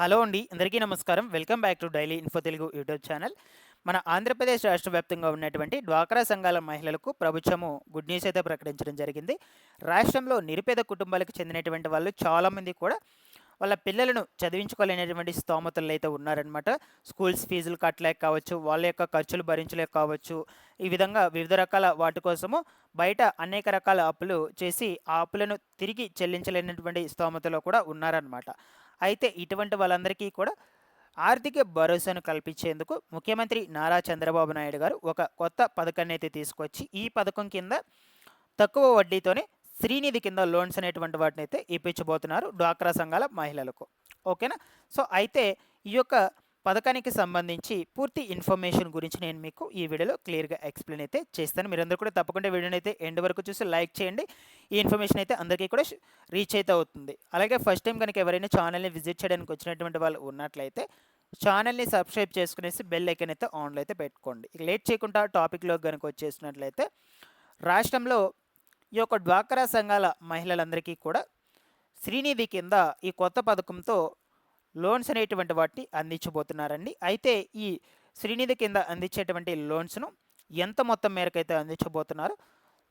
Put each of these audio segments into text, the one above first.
Hello అండి అందరికీ నమస్కారం. Welcome back to daily info Telugu YouTube channel. మన ఆంధ్రప్రదేశ్ రాష్ట్ర వ్యాప్తంగా ఉన్నటువంటి డ్వాక్రా సంఘాల మహిళలకు ప్రభుత్వము గుడ్ న్యూస్ అయితే ప్రకటించడం జరిగింది. రాష్ట్రంలో నిరుపేద కుటుంబాలకు చెందినటువంటి వాళ్ళు చాలామంది కూడా వాళ్ళ పిల్లలను చదివించుకోలేనటువంటి స్తోమతలు అయితే ఉన్నారనమాట స్కూల్స్ ఫీజులు కట్టలేక కావచ్చు వాళ్ళ యొక్క ఖర్చులు భరించలేక కావచ్చు ఈ విధంగా వివిధ రకాల వాటి కోసము బయట అనేక రకాల అప్పులు చేసి ఆ అప్పులను తిరిగి చెల్లించలేనటువంటి స్తోమతలో కూడా ఉన్నారనమాట అయితే ఇటువంటి వాళ్ళందరికీ కూడా ఆర్థిక భరోసాను కల్పించేందుకు ముఖ్యమంత్రి నారా చంద్రబాబు నాయుడు గారు ఒక కొత్త పథకాన్ని అయితే తీసుకొచ్చి ఈ పథకం కింద తక్కువ వడ్డీతోనే శ్రీనిధి కింద లోన్స్ అనేటువంటి వాటిని అయితే ఇప్పించబోతున్నారు డ్వాక్రా సంఘాల మహిళలకు. ఓకేనా? సో అయితే ఈ యొక్క పథకానికి సంబంధించి పూర్తి ఇన్ఫర్మేషన్ గురించి నేను మీకు ఈ వీడియోలో క్లియర్గా ఎక్స్ప్లెయిన్ అయితే చేస్తాను. మీరందరూ కూడా తప్పకుండా వీడియోని అయితే ఎండ్ వరకు చూసి లైక్ చేయండి. ఈ ఇన్ఫర్మేషన్ అయితే అందరికీ కూడా రీచ్ అయితే అవుతుంది. అలాగే ఫస్ట్ టైం కనుక ఎవరైనా ఛానల్ని విజిట్ చేయడానికి వచ్చినటువంటి వాళ్ళు ఉన్నట్లయితే ఛానల్ని సబ్స్క్రైబ్ చేసుకునేసి బెల్ ఐకన్ అయితే ఆన్లో అయితే పెట్టుకోండి. లేట్ చేయకుండా టాపిక్లో కనుక వచ్చేసినట్లయితే రాష్ట్రంలో ఈ యొక్క డ్వాక్రా సంఘాల మహిళలందరికీ కూడా శ్రీనిధి కింద ఈ కొత్త పథకంతో లోన్స్ అనేటువంటి వాటిని అందించబోతున్నారండి. అయితే ఈ శ్రీనిధి కింద అందించేటువంటి లోన్స్ను ఎంత మొత్తం మేరకైతే అందించబోతున్నారు?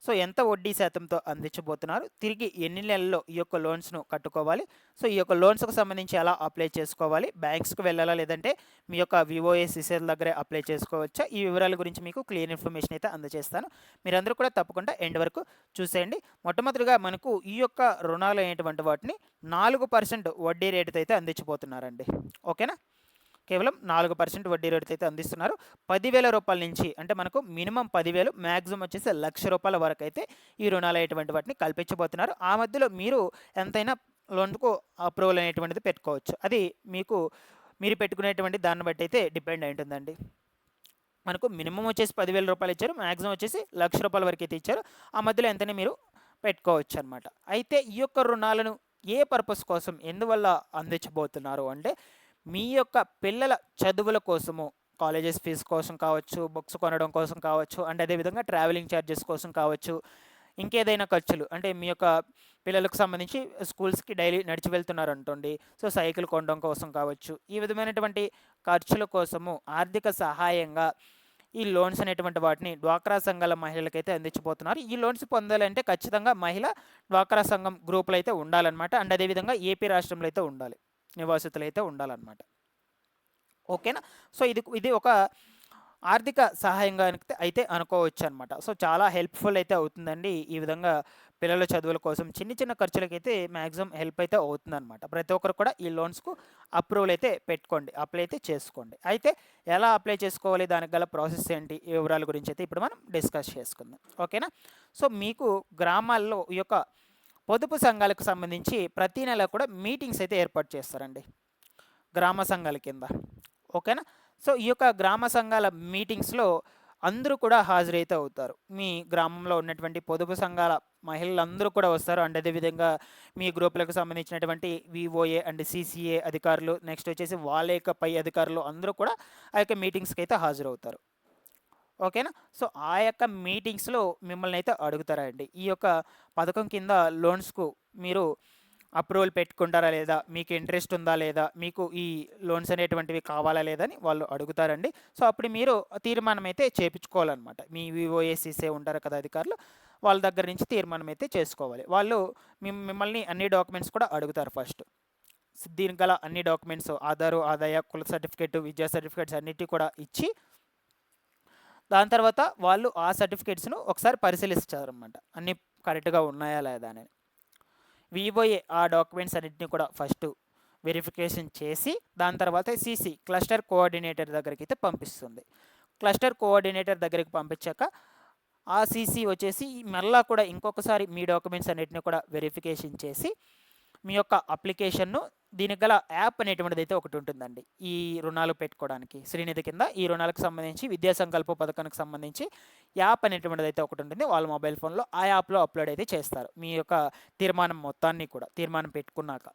సో ఎంత వడ్డీ శాతంతో అందించబోతున్నారు? తిరిగి ఎన్ని నెలల్లో ఈ యొక్క లోన్స్ను కట్టుకోవాలి? సో ఈ యొక్క లోన్స్కి సంబంధించి ఎలా అప్లై చేసుకోవాలి? బ్యాంక్స్కి వెళ్ళాలా? లేదంటే మీ యొక్క వివోఏ సిసిఎల్ దగ్గరే అప్లై చేసుకోవచ్చా? ఈ వివరాల గురించి మీకు క్లియర్ ఇన్ఫర్మేషన్ అయితే అందజేస్తాను. మీరందరూ కూడా తప్పకుండా ఎండ్ వరకు చూసేయండి. మొట్టమొదటిగా మనకు ఈ యొక్క రుణాలు అయినటువంటి వాటిని నాలుగు పర్సెంట్ వడ్డీ రేటుతో అయితే అందించబోతున్నారండి. ఓకేనా? కేవలం నాలుగు పర్సెంట్ వడ్డీ రేటుతో అయితే అందిస్తున్నారు. పదివేల రూపాయల నుంచి అంటే మనకు మినిమం పదివేలు మ్యాక్సిమం వచ్చేసి లక్ష రూపాయల వరకు అయితే ఈ రుణాలు అయ్యేటువంటి వాటిని కల్పించబోతున్నారు. ఆ మధ్యలో మీరు ఎంతైనా లోన్కు అప్రూవల్ అనేటువంటిది పెట్టుకోవచ్చు. అది మీకు మీరు పెట్టుకునేటువంటి దాన్ని బట్టి అయితే డిపెండ్ అయి ఉంటుందండి. మనకు మినిమం వచ్చేసి పదివేల రూపాయలు ఇచ్చారు మ్యాక్సిమం వచ్చేసి లక్ష రూపాయల వరకు అయితే ఇచ్చారు. ఆ మధ్యలో ఎంతనే మీరు పెట్టుకోవచ్చు అనమాట అయితే ఈ యొక్క రుణాలను ఏ పర్పస్ కోసం ఎందువల్ల అందించబోతున్నారు అంటే మీ యొక్క పిల్లల చదువుల కోసము కాలేజెస్ ఫీజు కోసం కావచ్చు బుక్స్ కొనడం కోసం కావచ్చు అండ్ అదేవిధంగా ట్రావెలింగ్ ఛార్జెస్ కోసం కావచ్చు ఇంకేదైనా ఖర్చులు అంటే మీ యొక్క పిల్లలకు సంబంధించి స్కూల్స్కి డైలీ నడిచి వెళ్తున్నారు సో సైకిల్ కొనడం కోసం కావచ్చు ఈ విధమైనటువంటి ఖర్చుల కోసము ఆర్థిక సహాయంగా ఈ లోన్స్ అనేటువంటి వాటిని డ్వాక్రా సంఘాల మహిళలకైతే అందించబోతున్నారు. ఈ లోన్స్ పొందాలంటే ఖచ్చితంగా మహిళ డ్వాక్రా సంఘం గ్రూపులు అయితే ఉండాలన్నమాట అండ్ అదేవిధంగా ఏపీ రాష్ట్రంలో అయితే ఉండాలి. నివాసితులు అయితే ఉండాలన్నమాట. ఓకేనా? సో ఇది ఇది ఒక ఆర్థిక సహాయంగా అయితే అనుకోవచ్చు అనమాట సో చాలా హెల్ప్ఫుల్ అయితే అవుతుందండి ఈ విధంగా పిల్లల చదువుల కోసం. చిన్న చిన్న ఖర్చులకైతే మ్యాక్సిమం హెల్ప్ అయితే అవుతుందన్నమాట. ప్రతి ఒక్కరు కూడా ఈ లోన్స్కు అప్రూవల్ అయితే పెట్టుకోండి అప్లై అయితే చేసుకోండి. అయితే ఎలా అప్లై చేసుకోవాలి దానికి గల ప్రాసెస్ ఏంటి ఈ వివరాల గురించి అయితే ఇప్పుడు మనం డిస్కస్ చేసుకుందాం. ఓకేనా? సో మీకు గ్రామాల్లో ఈ యొక్క పొదుపు సంఘాలకు సంబంధించి ప్రతి నెల కూడా మీటింగ్స్ అయితే ఏర్పాటు చేస్తారండి. గ్రామ సంఘాల కింద. ఓకేనా? సో ఈ యొక్క గ్రామ సంఘాల మీటింగ్స్లో అందరూ కూడా హాజరైతే అవుతారు. మీ గ్రామంలో ఉన్నటువంటి పొదుపు సంఘాల మహిళలందరూ కూడా వస్తారు. అండ్ అదేవిధంగా మీ గ్రూపులకు సంబంధించినటువంటి వివోఏ అండ్ సిసిఏ అధికారులు నెక్స్ట్ వచ్చేసి వాళ్ళ యొక్క పై అధికారులు అందరూ కూడా ఆ యొక్క మీటింగ్స్కి అయితే హాజరవుతారు. ఓకేనా? సో ఆ యొక్క మీటింగ్స్లో మిమ్మల్ని అయితే అడుగుతారండి. ఈ యొక్క పథకం కింద లోన్స్కు మీరు అప్రూవల్ పెట్టుకుంటారా లేదా? మీకు ఇంట్రెస్ట్ ఉందా లేదా? మీకు ఈ లోన్స్ అనేటువంటివి కావాలా లేదా అని వాళ్ళు అడుగుతారండి. సో అప్పుడు మీరు తీర్మానం అయితే చేపించుకోవాలన్నమాట. మీ వివోఏసీసే ఉంటారు కదా అధికారులు వాళ్ళ దగ్గర నుంచి తీర్మానం అయితే చేసుకోవాలి. వాళ్ళు మిమ్మల్ని అన్ని డాక్యుమెంట్స్ కూడా అడుగుతారు ఫస్ట్. దీనికి గల అన్ని డాక్యుమెంట్స్ ఆధారు ఆదాయ కుల సర్టిఫికేట్ విద్యా సర్టిఫికేట్స్ అన్నిటి కూడా ఇచ్చి దాని తర్వాత వాళ్ళు ఆ సర్టిఫికేట్స్ను ఒకసారి పరిశీలిస్తారనమాట అన్నీ కరెక్ట్గా ఉన్నాయా లేదా అని వివోఏ ఆ డాక్యుమెంట్స్ అన్నింటినీ కూడా ఫస్ట్ వెరిఫికేషన్ చేసి దాని తర్వాత సీసీ క్లస్టర్ కోఆర్డినేటర్ దగ్గరికి అయితే పంపిస్తుంది. క్లస్టర్ కోఆర్డినేటర్ దగ్గరికి పంపించాక ఆ సీసీ వచ్చేసి మళ్ళా కూడా ఇంకొకసారి మీ డాక్యుమెంట్స్ అన్నిటిని కూడా వెరిఫికేషన్ చేసి మీ యొక్క అప్లికేషన్ను దీనికి గల యాప్ అనేటువంటిది అయితే ఒకటి ఉంటుందండి. ఈ రుణాలు పెట్టుకోవడానికి. శ్రీనిధి కింద ఈ రుణాలకు సంబంధించి విద్యా సంకల్ప పథకానికి సంబంధించి యాప్ అనేటువంటిది అయితే ఒకటి ఉంటుంది. వాళ్ళ మొబైల్ ఫోన్లో ఆ యాప్లో అప్లోడ్ అయితే చేస్తారు. మీ యొక్క తీర్మానం మొత్తాన్ని కూడా తీర్మానం పెట్టుకున్నాక.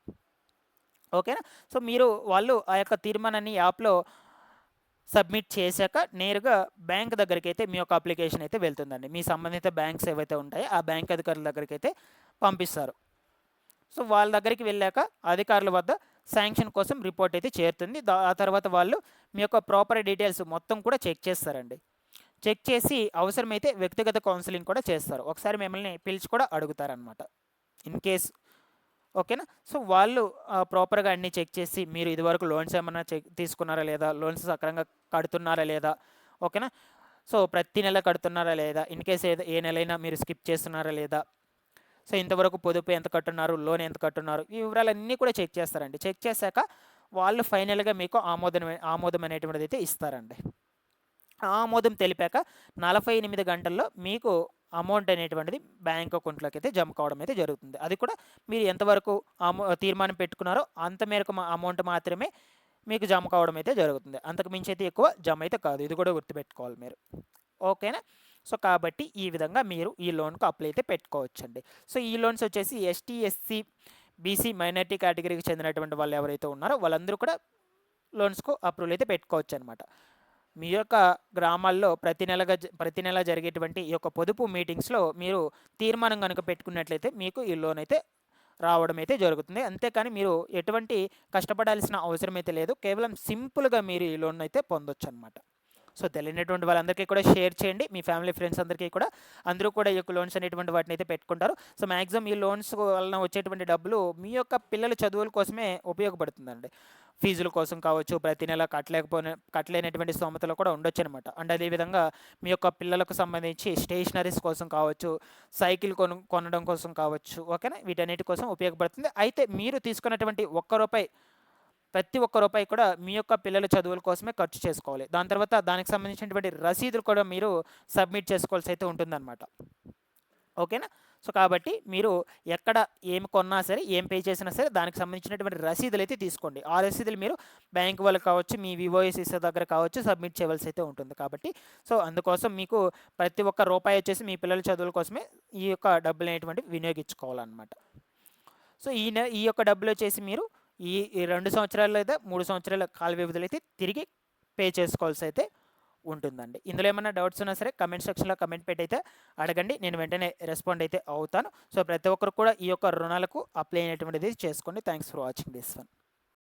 ఓకేనా? సో మీరు వాళ్ళు ఆ యొక్క తీర్మానాన్ని యాప్లో సబ్మిట్ చేశాక నేరుగా బ్యాంక్ దగ్గరికి అయితే మీ యొక్క అప్లికేషన్ అయితే వెళ్తుందండి. మీ సంబంధిత బ్యాంక్స్ ఏవైతే ఉంటాయో ఆ బ్యాంక్ అధికారుల దగ్గరికి అయితే పంపిస్తారు. సో వాళ్ళ దగ్గరికి వెళ్ళాక అధికారుల వద్ద శాంక్షన్ కోసం రిపోర్ట్ అయితే చేరుతుంది. దా ఆ తర్వాత వాళ్ళు మీ యొక్క ప్రాపర్ డీటెయిల్స్ మొత్తం కూడా చెక్ చేస్తారండి. చెక్ చేసి అవసరమైతే వ్యక్తిగత కౌన్సిలింగ్ కూడా చేస్తారు. ఒకసారి మిమ్మల్ని పిలిచి కూడా అడుగుతారనమాట ఇన్ కేస్ ఓకేనా? సో వాళ్ళు ప్రాపర్గా అన్నీ చెక్ చేసి మీరు ఇదివరకు లోన్స్ ఏమైనా చెక్ తీసుకున్నారా లేదా? లోన్స్ సక్రంగా కడుతున్నారా లేదా? ఓకేనా? సో ప్రతి నెల కడుతున్నారా లేదా? ఇన్ కేస్ ఏదో ఏ నెలైనా మీరు స్కిప్ చేస్తున్నారా లేదా? సో ఇంతవరకు పొదుపు ఎంత కట్టున్నారు లోన్ ఎంత కట్టున్నారు ఈ వివరాలన్నీ కూడా చెక్ చేస్తారండి. చెక్ చేశాక వాళ్ళు ఫైనల్గా మీకు ఆమోదం ఆమోదం అనేటువంటిది అయితే ఇస్తారండి. ఆమోదం తెలిపాక నలభై ఎనిమిది గంటల్లో మీకు అమౌంట్ అనేటువంటిది బ్యాంక్ అకౌంట్లోకి అయితే జమ కావడం అయితే జరుగుతుంది. అది కూడా మీరు ఎంతవరకు అమౌ తీర్మానం పెట్టుకున్నారో అంత మేరకు అమౌంట్ మాత్రమే మీకు జమ కావడం అయితే జరుగుతుంది. అంతకు మించి అయితే ఎక్కువ జమ అయితే కాదు. ఇది కూడా గుర్తుపెట్టుకోవాలి మీరు. ఓకేనా? సో కాబట్టి ఈ విధంగా మీరు ఈ లోన్కు అప్లై అయితే పెట్టుకోవచ్చండి. సో ఈ లోన్స్ వచ్చేసి ఎస్టీ ఎస్సీ బీసీ మైనార్టీ కేటగిరీకి చెందినటువంటి వాళ్ళు ఎవరైతే ఉన్నారో వాళ్ళందరూ కూడా లోన్స్కు అప్రూవల్ అయితే పెట్టుకోవచ్చు అనమాట మీ యొక్క గ్రామాల్లో ప్రతి నెలగా ప్రతి నెల జరిగేటువంటి ఈ యొక్క పొదుపు మీటింగ్స్లో మీరు తీర్మానం కనుక పెట్టుకున్నట్లయితే మీకు ఈ లోన్ అయితే రావడం అయితే జరుగుతుంది. అంతేకాని మీరు ఎటువంటి కష్టపడాల్సిన అవసరం అయితే లేదు. కేవలం సింపుల్గా మీరు ఈ లోన్ అయితే పొందొచ్చు అనమాట సో తెలియనటువంటి వాళ్ళందరికీ కూడా షేర్ చేయండి. మీ ఫ్యామిలీ ఫ్రెండ్స్ అందరికీ కూడా. అందరూ కూడా ఈ యొక్క లోన్స్ అనేటువంటి వాటిని అయితే పెట్టుకుంటారు. సో మ్యాక్సిమం ఈ లోన్స్ వలన వచ్చేటువంటి డబ్బులు మీ యొక్క పిల్లల చదువుల కోసమే ఉపయోగపడుతుందండి. ఫీజుల కోసం కావచ్చు ప్రతి నెల కట్టలేకపోయిన కట్టలేనటువంటి స్తోమతలో కూడా ఉండొచ్చు అనమాట అండ్ అదేవిధంగా మీ యొక్క పిల్లలకు సంబంధించి స్టేషనరీస్ కోసం కావచ్చు సైకిల్ కొను కొనడం కోసం కావచ్చు ఓకేనా? వీటన్నిటి కోసం ఉపయోగపడుతుంది. అయితే మీరు తీసుకున్నటువంటి ఒక్క రూపాయి ప్రతి ఒక్క రూపాయి కూడా మీ యొక్క పిల్లల చదువుల కోసమే ఖర్చు చేసుకోవాలి. దాని తర్వాత దానికి సంబంధించినటువంటి రసీదులు కూడా మీరు సబ్మిట్ చేసుకోవాల్సి అయితే ఉంటుందన్నమాట. ఓకేనా? సో కాబట్టి మీరు ఎక్కడ ఏమి కొన్నా సరే ఏం పే చేసినా సరే దానికి సంబంధించినటువంటి రసీదులు అయితే తీసుకోండి. ఆ రసీదులు మీరు బ్యాంక్ వాళ్ళు కావచ్చు మీ వివోఎస్ఎస్ దగ్గర కావచ్చు సబ్మిట్ చేయవలసి అయితే ఉంటుంది కాబట్టి. సో అందుకోసం మీకు ప్రతి ఒక్క రూపాయి వచ్చేసి మీ పిల్లల చదువుల కోసమే ఈ యొక్క డబ్బులు అనేటువంటి వినియోగించుకోవాలన్నమాట. సో ఈ ఈ యొక్క డబ్బులు వచ్చేసి మీరు ఈ రెండు సంవత్సరాలు లేదా మూడు సంవత్సరాల కాల వ్యవధిలో అయితే తిరిగి పే చేసుకోవాల్సి అయితే ఉంటుందండి. ఇందులో ఏమైనా డౌట్స్ ఉన్నా సరే కమెంట్ సెక్షన్లో కమెంట్ పెట్టి అయితే అడగండి. నేను వెంటనే రెస్పాండ్ అయితే అవుతాను. సో ప్రతి ఒక్కరు కూడా ఈ యొక్క రుణాలకు అప్లై అయినటువంటిది చేసుకోండి thanks for watching this one